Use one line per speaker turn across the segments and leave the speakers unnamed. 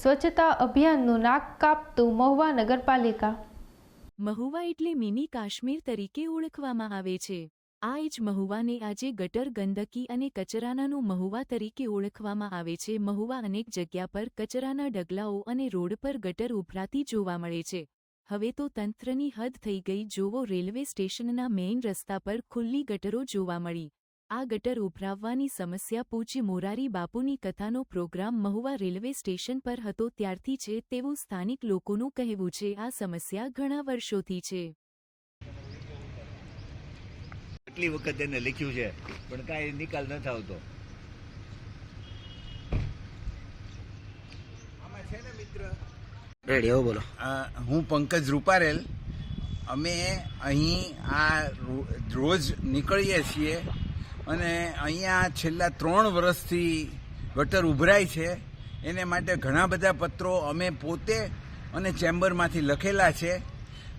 સ્વચ્છતા અભિયાનનું નાક કાપતું મહુવા નગરપાલિકા.
મહુવા એટલે મિની કાશ્મીર તરીકે ઓળખવામાં આવે છે. આ જ મહુવાને આજે ગટર ગંદકી અને કચરાનાનું મહુવા તરીકે ઓળખવામાં આવે છે. મહુવા અનેક જગ્યા પર કચરાના ડગલાઓ અને રોડ પર ગટર ઉભરાતી જોવા મળે છે. હવે તો તંત્રની હદ થઈ ગઈ. જોવો રેલવે સ્ટેશનના મેઇન રસ્તા પર ખુલ્લી ગટરો જોવા મળી. આ ગટર ઉભરાવવાની સમસ્યા પૂજ્ય મોરારી બાપુની કથાનો પ્રોગ્રામ મહુવા રેલવે સ્ટેશન પર હતો ત્યારથી છે તેવું સ્થાનિક લોકોનું કહેવું છે. આ સમસ્યા ઘણા વર્ષોથી છે.
કેટલી વખત એને લખ્યું છે પણ કાંઈ નિકાલ ન આવતો
બોલો.
હું પંકજ રૂપારેલ. અમે અહીં આ રોજ નીકળીએ છીએ અને અહીંયા છેલ્લા ત્રણ વર્ષથી ગટર ઉભરાય છે. એને માટે ઘણા બધા પત્રો અમે પોતે અને ચેમ્બરમાંથી લખેલા છે.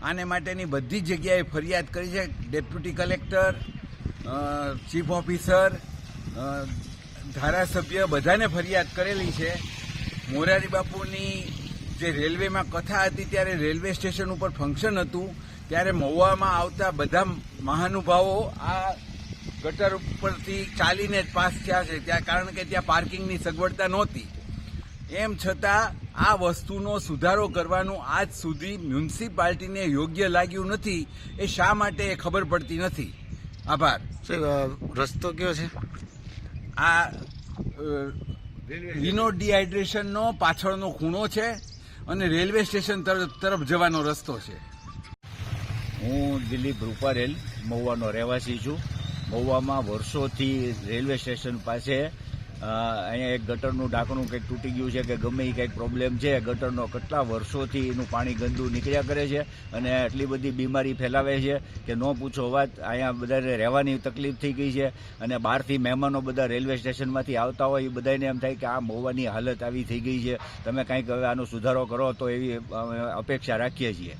આને માટેની બધી જગ્યાએ ફરિયાદ કરી છે. ડેપ્યુટી કલેક્ટર ચીફ ઓફિસર ધારાસભ્ય બધાને ફરિયાદ કરેલી છે. મોરારી બાપુની જે રેલવેમાં કથા હતી ત્યારે રેલવે સ્ટેશન ઉપર ફંક્શન હતું. ત્યારે મહુવામાં આવતા બધા મહાનુભાવો આ ગટર ઉપરથી ચાલીને જ પાસ થયા છે. ત્યાં કારણ કે ત્યાં પાર્કિંગની સગવડતા નહોતી. એમ છતાં આ વસ્તુનો સુધારો કરવાનું આજ સુધી મ્યુનિસિપાલિટીને યોગ્ય લાગ્યું નથી. એ શા માટે એ ખબર પડતી નથી. આભાર.
રસ્તો કયો છે?
આ રિનો ડિહાઇડ્રેશનનો પાછળનો ખૂણો છે અને રેલવે સ્ટેશન તરફ તરફ જવાનો રસ્તો છે.
હું દિલીપ રૂપારેલ મહુવાનો રહેવાસી છું. મહુવામાં વર્ષોથી રેલવે સ્ટેશન પાસે અહીંયા એક ગટરનું ઢાંકણું કંઈક તૂટી ગયું છે કે ગમે એ કંઈક પ્રોબ્લેમ છે, ગટરનો કેટલા વર્ષોથી એનું પાણી ગંદુ નીકળ્યા કરે છે અને એટલી બધી બીમારી ફેલાવે છે કે ન પૂછો વાત, અહીંયા બધાને રહેવાની તકલીફ થઈ ગઈ છે અને બહારથી મહેમાનો બધા રેલવે સ્ટેશનમાંથી આવતા હોય એ બધાને એમ થાય કે આ મોવાની હાલત આવી થઈ ગઈ છે. તમે કંઈક હવે આનો સુધારો કરો તો એવી અપેક્ષા રાખીએ છીએ.